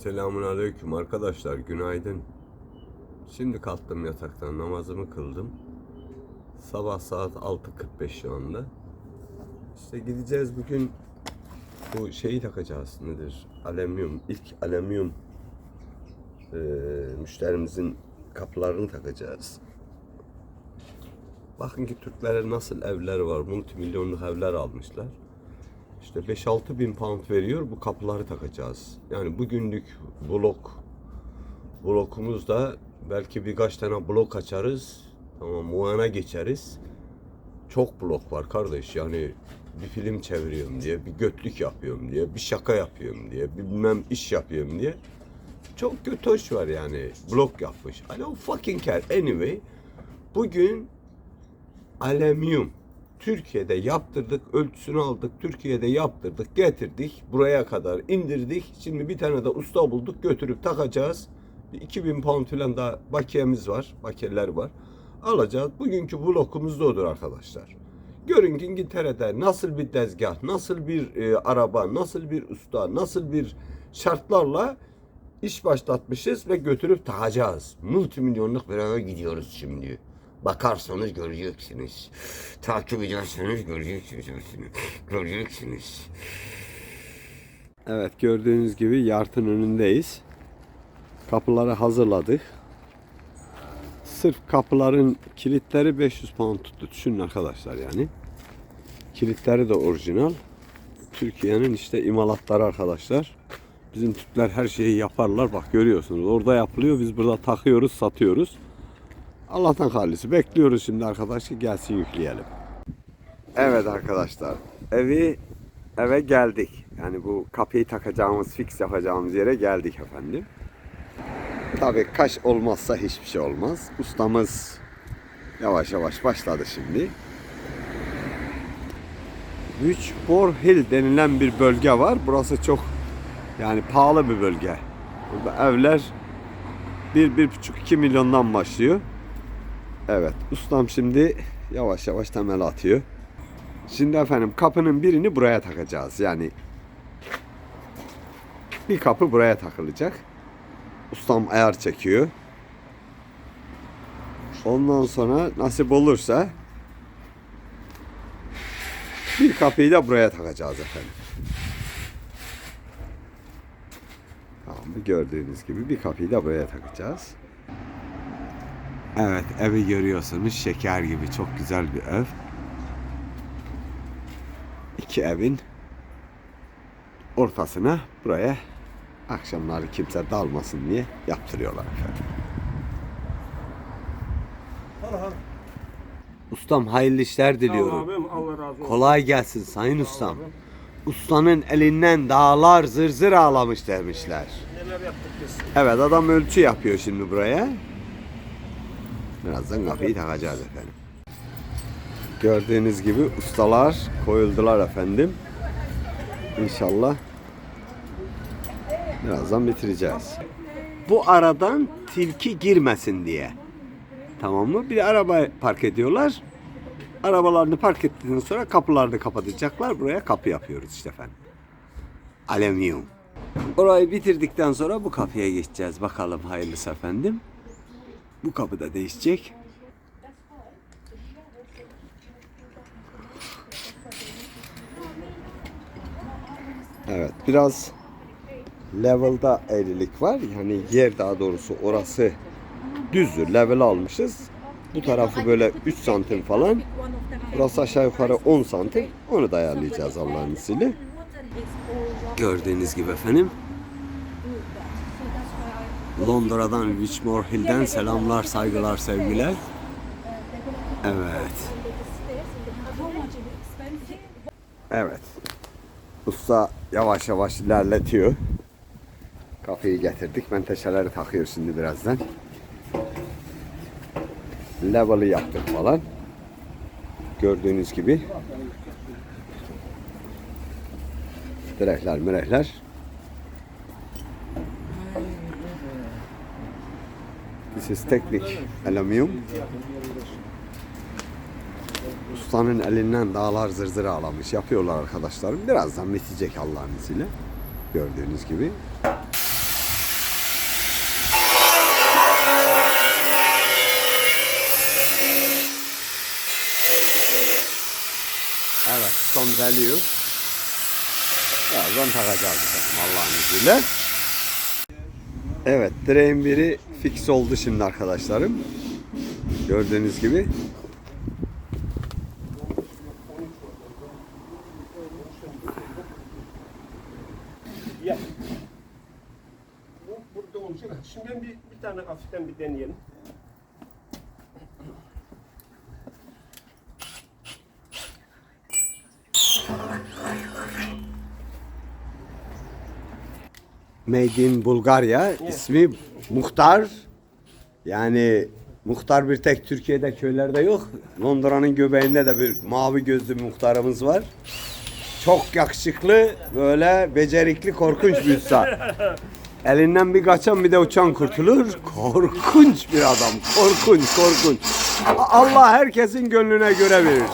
Selamun aleyküm arkadaşlar günaydın. Şimdi kalktım yataktan namazımı kıldım. Sabah saat 6.45 şu anda. İşte gideceğiz bugün bu şeyi takacağız nedir? Alüminyum ilk alüminyum eee, müşterimizin kapılarını takacağız. Bakın ki Türklere nasıl evler var. Multimilyonluk evler almışlar. İşte 5-6 bin pound veriyor bu kapıları takacağız. Yani bugünlük blok blokumuzda belki birkaç tane blok açarız. Tamam muayene geçeriz. Çok blok var kardeş yani bir film çeviriyorum diye, bir götlük yapıyorum diye, bir şaka yapıyorum diye, bilmem iş yapıyorum diye. Çok kötü hoş var yani blok yapmış. I don't fucking care. Anyway bugün alüminyum Türkiye'de yaptırdık, ölçüsünü aldık, Türkiye'de yaptırdık, getirdik, buraya kadar indirdik. Şimdi bir tane de usta bulduk, götürüp takacağız. Bir 2000 pound falan da bakiyemiz var, bakiyeler var. Alacağız. Bugünkü blokumuz da odur arkadaşlar. Görün ki İngiltere'de nasıl bir tezgah, nasıl bir e, araba, nasıl bir usta, nasıl bir şartlarla iş başlatmışız ve götürüp takacağız. Multimilyonluk bir eve gidiyoruz şimdi. Bakarsanız göreceksiniz. Takip ederseniz göreceksiniz. Göreceksiniz. Evet gördüğünüz gibi yartın önündeyiz. Kapıları hazırladık. Sırf kapıların kilitleri 500 pound tuttu. Düşünün arkadaşlar yani. Kilitleri de orijinal. Türkiye'nin işte imalatları arkadaşlar. Bizim Türkler her şeyi yaparlar. Bak görüyorsunuz orada yapılıyor. Biz burada takıyoruz, satıyoruz. Allah'tan halisi. Bekliyoruz şimdi arkadaş ki gelsin yükleyelim. Evet arkadaşlar. Evi eve geldik. Yani bu kapıyı takacağımız, fix yapacağımız yere geldik efendim. Tabii kaş olmazsa hiçbir şey olmaz. Ustamız yavaş yavaş başladı şimdi. Witchmore Hill denilen bir bölge var. Burası çok yani pahalı bir bölge. Burada evler 1-1,5-2 milyondan başlıyor. Evet, ustam şimdi yavaş yavaş temel atıyor. Şimdi efendim kapının birini buraya takacağız. Yani bir kapı buraya takılacak. Ustam ayar çekiyor. Ondan sonra nasip olursa bir kapıyı da buraya takacağız efendim. Tamam mı? Gördüğünüz gibi bir kapıyı da buraya takacağız. Evet evi görüyorsunuz şeker gibi çok güzel bir ev. İki evin ortasına buraya akşamları kimse dalmasın diye yaptırıyorlar efendim. Ustam hayırlı işler diliyorum. Abim Allah razı olsun. Kolay gelsin sayın ustam. Ustanın elinden dağlar zır zır ağlamış demişler. Neler yaptık biz? Evet adam ölçü yapıyor şimdi buraya. Birazdan kapıyı takacağız efendim. Gördüğünüz gibi ustalar koyuldular efendim. İnşallah birazdan bitireceğiz. Bu aradan tilki girmesin diye. Tamam mı? Bir araba park ediyorlar. Arabalarını park ettikten sonra kapılarını kapatacaklar. Buraya kapı yapıyoruz işte efendim. Alüminyum. Orayı bitirdikten sonra bu kapıya geçeceğiz. Bakalım hayırlısı efendim. Bu kapı da değişecek. Evet biraz level'da eğrilik var. Yani yer daha doğrusu orası düzdür. Level almışız. Bu tarafı böyle 3 santim falan. Burası aşağı yukarı 10 santim. Onu da ayarlayacağız Allah'ın izniyle. Gördüğünüz gibi efendim. Londra'dan Witchmore Hill'den selamlar, saygılar, sevgiler. Evet. Evet. Usta yavaş yavaş ilerletiyor. Kapıyı getirdik. Menteşeleri takıyor şimdi birazdan. Level'ı yaptık falan. Gördüğünüz gibi. Direkler mürekler. This is teknik alüminyum. Ustanın elinden dağlar zırzır ağlamış. Yapıyorlar arkadaşlarım. Birazdan bitecek Allah'ın izniyle. Gördüğünüz gibi. Evet son value. Birazdan takacağız Allah'ın izniyle. Evet direğin biri fix oldu şimdi arkadaşlarım. Gördüğünüz gibi. Bu burada olacak. Şimdi bir, bir tane hafiften bir deneyelim. Made in Bulgarya. ismi Muhtar. Yani Muhtar bir tek Türkiye'de köylerde yok. Londra'nın göbeğinde de bir mavi gözlü muhtarımız var. Çok yakışıklı, böyle becerikli, korkunç bir usta. Elinden bir kaçan bir de uçan kurtulur. Korkunç bir adam. Korkunç, korkunç. Allah herkesin gönlüne göre verir.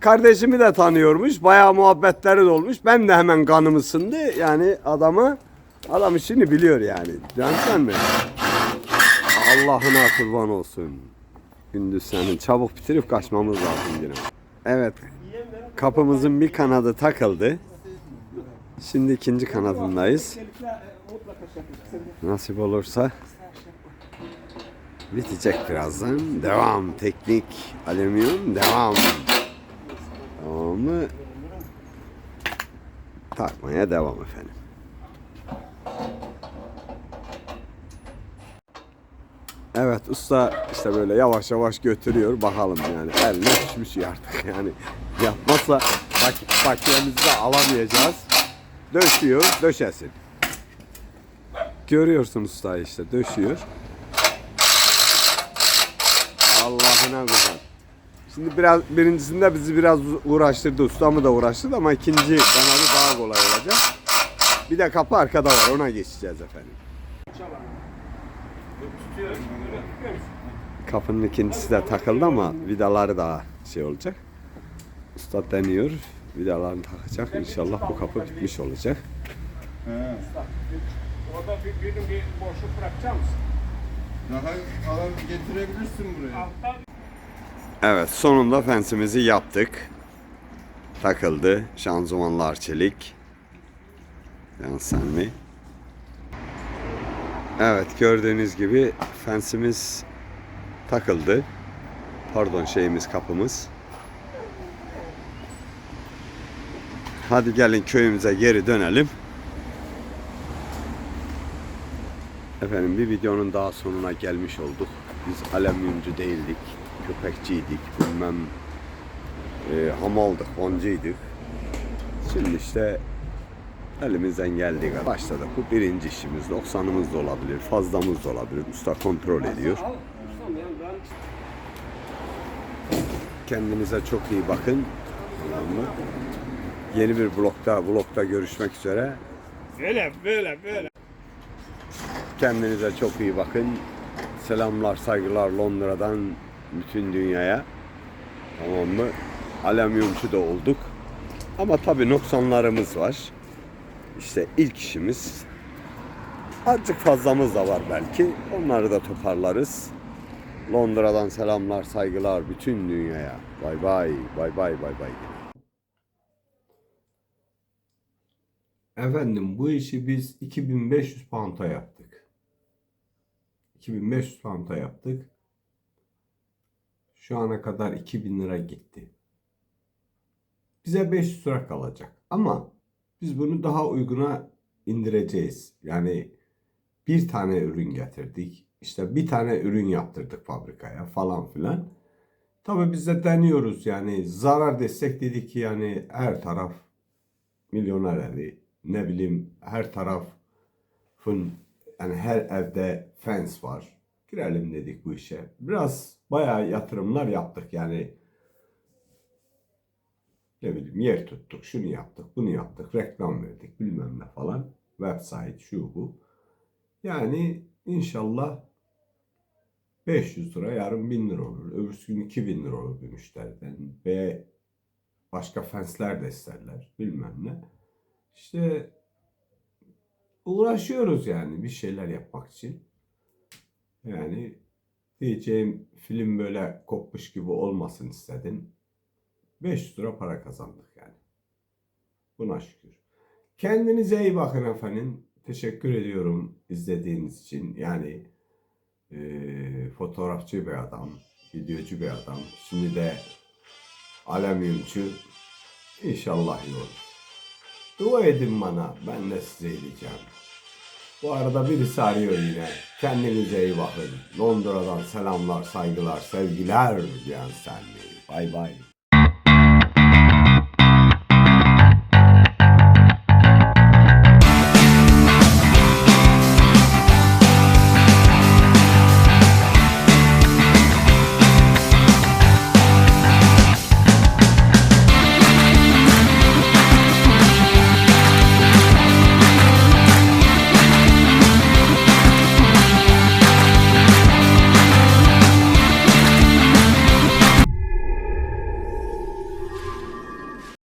Kardeşimi de tanıyormuş. Bayağı muhabbetleri de olmuş. Ben de hemen kanım ısındı. Yani adamı adam işini biliyor yani. Cansan mı? Allah'ına kurban olsun. Gündüz senin. Çabuk bitirip kaçmamız lazım yine. Evet. Kapımızın bir kanadı takıldı. Şimdi ikinci kanadındayız. Nasip olursa bitecek birazdan. Devam. Teknik alüminyum devam. Tamam mı? Takmaya devam efendim. Evet usta işte böyle yavaş yavaş götürüyor bakalım yani eline düşmüş artık yani yapmazsa bak bakiyemizi de alamayacağız. Döşüyor döşesin. Görüyorsun usta işte döşüyor. Allah'ına güzel. Şimdi biraz birincisinde bizi biraz uğraştırdı ustamı da uğraştırdı ama ikinci kanadı daha kolay olacak. Bir de kapı arkada var ona geçeceğiz efendim. Kapının ikincisi de takıldı ama vidaları daha şey olacak. Usta deniyor. Vidalarını takacak. İnşallah bu kapı bitmiş olacak. Orada bir, bir, bir boşluk bırakacak mısın? Daha alan getirebilirsin buraya. Evet sonunda fensimizi yaptık. Takıldı. Şanzımanlar çelik. Yansın mi? Evet gördüğünüz gibi fensimiz takıldı. Pardon şeyimiz kapımız. Hadi gelin köyümüze geri dönelim. Efendim bir videonun daha sonuna gelmiş olduk. Biz alüminyumcu değildik, köpekçiydik, bilmem e, hamaldık, oncuydık. Şimdi işte elimizden geldiği başladık. Bu birinci işimiz. 90'ımız da olabilir, fazlamız da olabilir. Usta kontrol ediyor. Kendinize çok iyi bakın. Tamam mı? Yeni bir blokta, vlogda görüşmek üzere. böyle böyle böyle. Kendinize çok iyi bakın. Selamlar, saygılar Londra'dan bütün dünyaya. Tamam mı? Alüminyumcu da olduk. Ama tabii noksanlarımız var. İşte ilk işimiz. Azıcık fazlamız da var belki. Onları da toparlarız. Londra'dan selamlar, saygılar bütün dünyaya. Bay bay, bay bay, bay bay. Efendim bu işi biz 2500 pound'a yaptık. 2500 pound'a yaptık. Şu ana kadar 2000 lira gitti. Bize 500 lira kalacak. Ama biz bunu daha uyguna indireceğiz. Yani bir tane ürün getirdik. İşte bir tane ürün yaptırdık fabrikaya falan filan. Tabii biz de deniyoruz yani zarar desek dedik ki yani her taraf milyoner evi ne bileyim her tarafın yani her evde fence var. Girelim dedik bu işe. Biraz bayağı yatırımlar yaptık yani ne bileyim yer tuttuk, şunu yaptık, bunu yaptık, reklam verdik bilmem ne falan. Website şu bu. Yani inşallah 500 lira yarın 1000 lira olur. Öbürsü gün 2000 lira olur bir müşteriden. Ve başka fensler de isterler bilmem ne. İşte uğraşıyoruz yani bir şeyler yapmak için. Yani diyeceğim film böyle kopmuş gibi olmasın istedim. 500 lira para kazandık yani. Buna şükür. Kendinize iyi bakın efendim. Teşekkür ediyorum izlediğiniz için. Yani eee, fotoğrafçı bir adam, videocu bir adam. Şimdi de alüminyumcu. İnşallah iyi olur. Dua edin bana. Ben de size edeceğim. Bu arada birisi arıyor yine. Kendinize iyi bakın. Londra'dan selamlar, saygılar, sevgiler diyen sen Bay bay.